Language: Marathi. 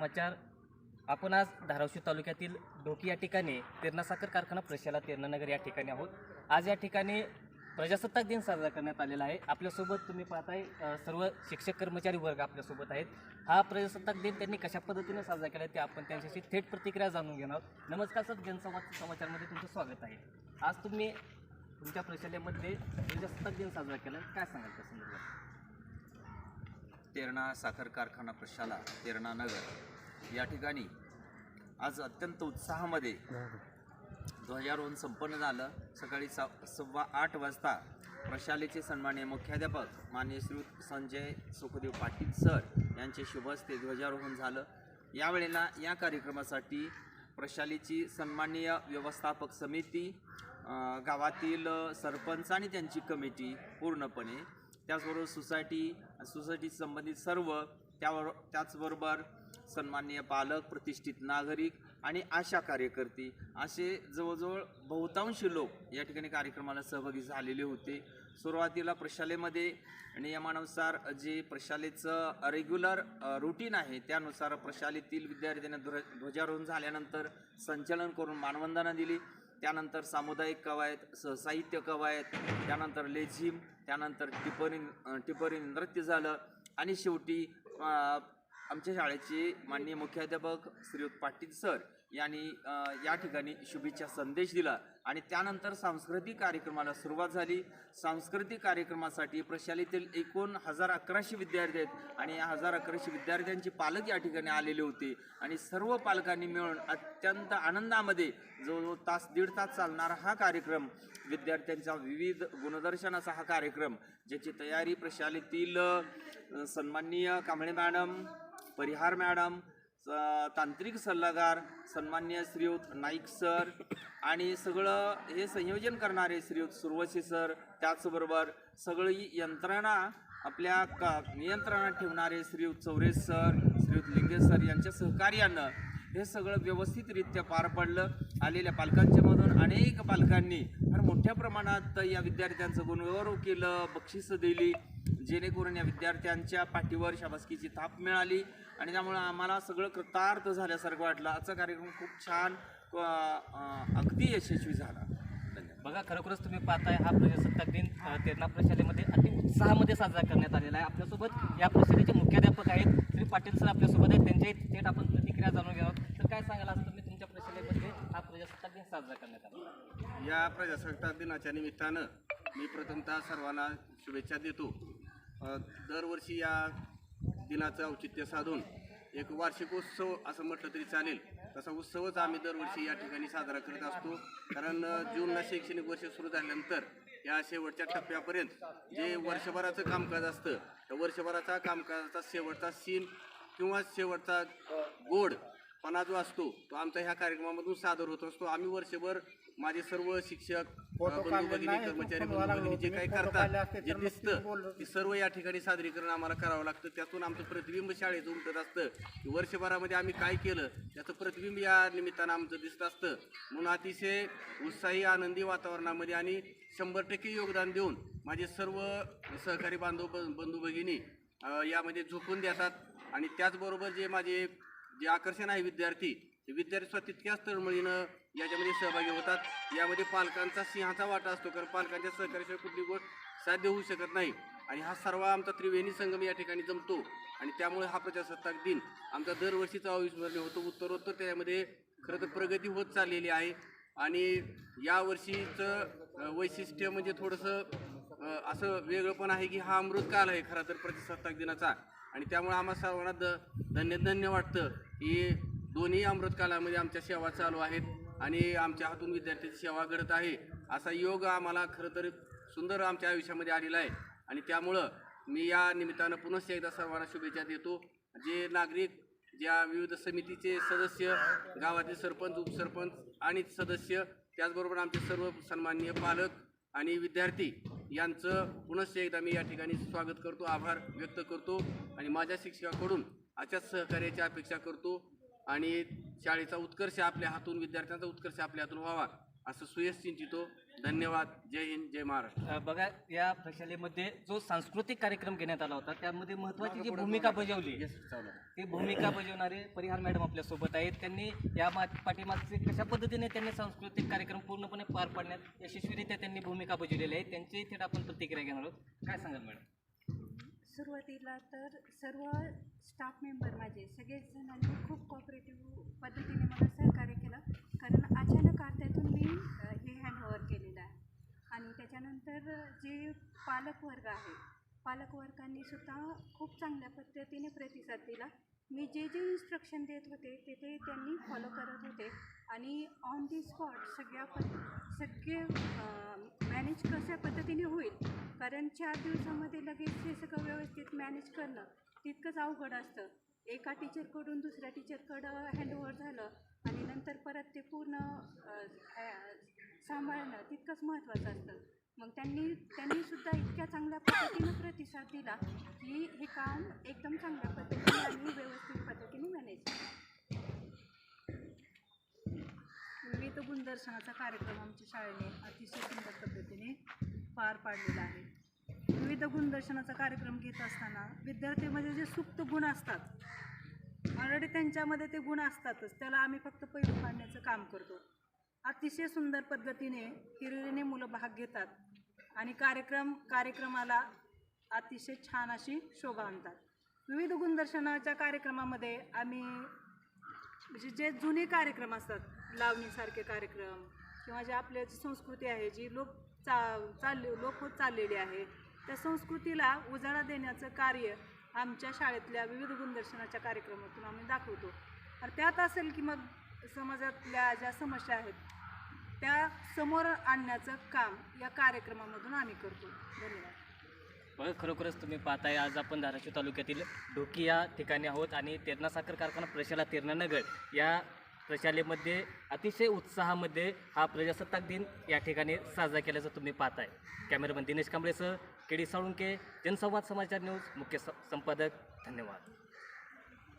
समाचार. आपण आज धाराशिव तालुक्यातील ढोकी या ठिकाणी तेरणा साखर कारखाना प्रशाला तेरणानगर या ठिकाणी आहोत. आज या ठिकाणी प्रजासत्ताक दिन साजरा करण्यात आलेला आहे. आपल्यासोबत तुम्ही पाहताय सर्व शिक्षक कर्मचारी वर्ग आपल्यासोबत आहेत. हा प्रजासत्ताक दिन त्यांनी कशा पद्धतीने साजरा केला ते आपण त्यांच्याशी थेट प्रतिक्रिया जाणून घेणार आहोत. नमस्कार सर जनसंवाद समाचारमध्ये तुमचं स्वागत आहे. आज तुम्ही तुमच्या प्रशालेमध्ये प्रजासत्ताक दिन साजरा केला काय सांगाल त्या संदर्भात? तेरणा साखर कारखाना प्रशाला तेरणा नगर या ठिकाणी आज अत्यंत उत्साहामध्ये ध्वजारोहण संपन्न झालं. सकाळी सा सव्वा आठ वाजता प्रशालेचे सन्मान्य मुख्याध्यापक मान्य श्री संजय सुखदेव पाटील सर यांचे शुभ हस्ते ध्वजारोहण झालं. यावेळेला या कार्यक्रमासाठी प्रशालेची सन्माननीय व्यवस्थापक समिती गावातील सरपंच आणि त्यांची कमिटी पूर्णपणे त्याचबरोबर सोसायटी सोसायटी संबंधित सर्व त्यावर त्याचबरोबर सन्माननीय पालक प्रतिष्ठित नागरिक आणि आशा कार्यकर्ते असे जवळजवळ बहुतांश लोक या ठिकाणी कार्यक्रमाला सहभागी झालेले होते. सुरुवातीला प्रशालेमध्ये नियमानुसार जे प्रशालेचं रेग्युलर रुटीन आहे त्यानुसार प्रशालेतील विद्यार्थ्यांना ध्वज ध्वजारोहण झाल्यानंतर संचलन करून मानवंदना दिली. त्यानंतर सामुदायिक कवायत सहसाहित्य कवायत त्यानंतर लेझिम त्यानंतर टिपरी टिपरी नृत्य झालं आणि शेवटी आमच्या शाळेचे माननीय मुख्याध्यापक श्रीयुत पाटील सर यांनी या ठिकाणी शुभेच्छा संदेश दिला आणि त्यानंतर सांस्कृतिक कार्यक्रमाला सुरुवात झाली. सांस्कृतिक कार्यक्रमासाठी प्रशालेतील एकूण हजार अकराशे विद्यार्थी आहेत आणि या हजार अकराशे विद्यार्थ्यांचे पालक या ठिकाणी आलेले होते आणि सर्व पालकांनी मिळून अत्यंत आनंदामध्ये जवळजवळ तास दीड तास चालणारा हा कार्यक्रम विद्यार्थ्यांचा विविध गुणदर्शनाचा हा कार्यक्रम ज्याची तयारी प्रशालेतील सन्माननीय कांबळे मॅडम परिहार मॅडम तांत्रिक सल्लागार सन्मान्य श्रीयुत नाईक सर आणि सगळं हे संयोजन करणारे श्रीयुत सुरवशी सर त्याचबरोबर सगळी यंत्रणा आपल्या का नियंत्रणात ठेवणारे श्रीयुत चौरे सर श्रीयुत लिंगे सर यांच्या सहकार्यानं हे सगळं व्यवस्थितरित्या पार पडलं. आलेल्या पालकांच्यामधून अनेक पालकांनी फार मोठ्या प्रमाणात या विद्यार्थ्यांचं गुणगौरव केलं बक्षिसं दिली. जेणेकरून या विद्यार्थ्यांच्या पाठीवर शाबासकीची थाप मिळाली आणि त्यामुळं आम्हाला सगळं कृतार्थ झाल्यासारखं वाटलं. आजचा कार्यक्रम खूप छान अगदी यशस्वी झाला. बघा खरोखरच तुम्ही पाहताय हा प्रजासत्ताक दिन तेरणा प्रशालेमध्ये अति उत्साहामध्ये साजरा करण्यात आलेला आहे. आपल्यासोबत या प्रशालेचे मुख्याध्यापक आहेत श्री पाटील सर आपल्यासोबत आहेत. त्यांच्याही थेट आपण प्रतिक्रिया जाणून घेणार आहोत तर काय सांगाल आज तुम्ही तुमच्या प्रशालेमध्ये हा प्रजासत्ताक दिन साजरा करण्यात आला या प्रजासत्ताक दिनाच्या निमित्तानं मी प्रथमतः सर्वांना शुभेच्छा देतो. दरवर्षी या दिनाचं औचित्य साधून एक वार्षिकोत्सव असं म्हटलं तरी चालेल. तसा उत्सवच आम्ही दरवर्षी या ठिकाणी साजरा करत असतो. कारण जूनला शैक्षणिक वर्ष सुरू झाल्यानंतर या शेवटच्या टप्प्यापर्यंत जे वर्षभराचं कामकाज असतं त्या वर्षभराचा कामकाजाचा शेवटचा सीन किंवा शेवटचा गोड पणा जो असतो तो आमचा ह्या कार्यक्रमामधून सादर होत असतो. आम्ही वर्षभर माझे सर्व शिक्षक बंधू भगिनी कर्मचारी बंधू भगिनी जे काही करतात जे दिसतं ते सर्व या ठिकाणी सादरीकरण आम्हाला करावं लागतं. त्यातून आमचं प्रतिबिंब शाळेचं उमटत असतं. की वर्षभरामध्ये आम्ही काय केलं त्याचं प्रतिबिंब या निमित्तानं आमचं दिसत असतं. म्हणून अतिशय उत्साही आनंदी वातावरणामध्ये आणि शंभर टक्के योगदान देऊन माझे सर्व सहकारी बांधव बंधू भगिनी यामध्ये झोकून देतात. आणि त्याचबरोबर जे माझे जे आकर्षण आहे विद्यार्थी ते विद्यार्थी सुद्धा तितक्याच तळमळीनं याच्यामध्ये सहभागी होतात. यामध्ये पालकांचा सिंहाचा वाटा असतो कारण पालकांच्या सहकार्याशिवाय कुठली गोष्ट साध्य होऊ शकत नाही. आणि हा सर्व आमचा त्रिवेणी संगम या ठिकाणी जमतो. आणि त्यामुळे हा प्रजासत्ताक दिन आमचा दरवर्षीचा अविस्मरणीय होतो. उत्तरोत्तर त्यामध्ये खरं तर प्रगती होत चाललेली आहे. आणि यावर्षीचं वैशिष्ट्य म्हणजे थोडंसं असं वेगळं पण आहे की हा अमृतकाल आहे खरा तर प्रजासत्ताक दिनाचा. आणि त्यामुळे आम्हा सर्वांना द धन्य धन्य वाटतं की दोन्ही अमृतकालामध्ये आमच्या सेवा चालू आहेत आणि आमच्या हातून विद्यार्थ्यांची सेवा घडत आहे. असा योग आम्हाला खरं तर सुंदर आमच्या आयुष्यामध्ये आलेला आहे. आणि त्यामुळं मी या निमित्तानं पुनश्च एकदा सर्वांना शुभेच्छा देतो. जे नागरिक ज्या विविध समितीचे सदस्य गावातील सरपंच उपसरपंच आणि सदस्य त्याचबरोबर आमचे सर्व सन्माननीय पालक आणि विद्यार्थी यांचं पुनश्च एकदा मी या ठिकाणी स्वागत करतो आभार व्यक्त करतो आणि माझ्या शिक्षकाकडून अशाच सहकार्याची अपेक्षा करतो. आणि शाळेचा उत्कर्ष आपल्या हातून विद्यार्थ्यांचा उत्कर्ष आपल्या हातून व्हावा. असं सुयश चिंतितो धन्यवाद. जय हिंद जय महाराष्ट्र. बघा या प्रशालेमध्ये जो सांस्कृतिक कार्यक्रम घेण्यात आला होता त्यामध्ये महत्त्वाची जी भूमिका बजावली ती भूमिका बजावणारे परिहार मॅडम आपल्यासोबत आहेत. त्यांनी या मा पाठीमागचे कशा पद्धतीने त्यांनी सांस्कृतिक कार्यक्रम पूर्णपणे पार पाडण्यात यशस्वीरित्या त्यांनी भूमिका बजावलेली आहे त्यांची थेट आपण प्रतिक्रिया घेणार आहोत. काय सांगाल मॅडम? सुरुवातीला तर सर्व स्टाफ मेंबर माझे सगळेच जणांनी खूप कॉपरेटिव्ह पद्धतीने मला सहकार्य केलं. कारण अचानक मी हे हँडओव्हर केलेलं आहे. आणि त्याच्यानंतर जे पालक वर्ग आहे पालक वर्गांनी सुद्धा खूप चांगल्या पद्धतीने प्रतिसाद दिला. मी जे जे इन्स्ट्रक्शन देत होते ते ते त्यांनी फॉलो करत होते. आणि ऑन दी स्पॉट सगळ्या प सगळे मॅनेज कशा पद्धतीने होईल? कारण चार दिवसामध्ये लगेच हे सगळं व्यवस्थित मॅनेज करणं तितकंच अवघड असतं. एका टीचरकडून दुसऱ्या टीचरकडं हँडओव्हर झालं आणि नंतर परत ते पूर्ण सांभाळणं तितकंच महत्त्वाचं असतं. मग त्यांनी त्यांनी सुद्धा इतक्या चांगल्या पद्धतीनं प्रतिसाद दिला की हे काम एकदम चांगल्या पद्धतीने आणि व्यवस्थित पद्धतीने मॅनेज विविध गुणदर्शनाचा कार्यक्रम आमच्या शाळेने अतिशय सुंदर पद्धतीने पार पाडलेला आहे. विविध गुणदर्शनाचा कार्यक्रम घेत असताना विद्यार्थीमध्ये जे सुप्त गुण असतात ऑलरेडी त्यांच्यामध्ये ते गुण असतातच त्याला आम्ही फक्त पैलू पाडण्याचं काम करतो. अतिशय सुंदर पद्धतीने हिरिरीने मुलं भाग घेतात आणि कार्यक्रम कार्यक्रमाला अतिशय छान अशी शोभा आणतात. विविध गुणदर्शनाच्या कार्यक्रमामध्ये आम्ही म्हणजे जे जुने कार्यक्रम असतात लावणीसारखे कार्यक्रम किंवा जे आपल्या जी संस्कृती आहे जी लोक चा चालले लोक होत चाललेली आहे त्या संस्कृतीला उजाळा देण्याचं कार्य आमच्या शाळेतल्या विविध गुणदर्शनाच्या कार्यक्रमातून आम्ही दाखवतो. आणि त्यात असेल की मग समाजातल्या ज्या समस्या आहेत त्या समोर आणण्याचं काम या कार्यक्रमामधून आम्ही करतो. धन्यवाद. बघा खरोखरच तुम्ही पाहताय आज आपण धाराशिव तालुक्यातील ढोकी या ठिकाणी आहोत आणि तेरणा साखर कारखाना प्रशाला तेरणानगर या प्रशालेमध्ये अतिशय उत्साहामध्ये हा प्रजासत्ताक दिन या ठिकाणी साजरा केल्याचं तुम्ही पाहताय. Cameraman Dinesh कांबळेसह K D Salunke Jansamvad Samachar news मुख्य स- संपादक धन्यवाद.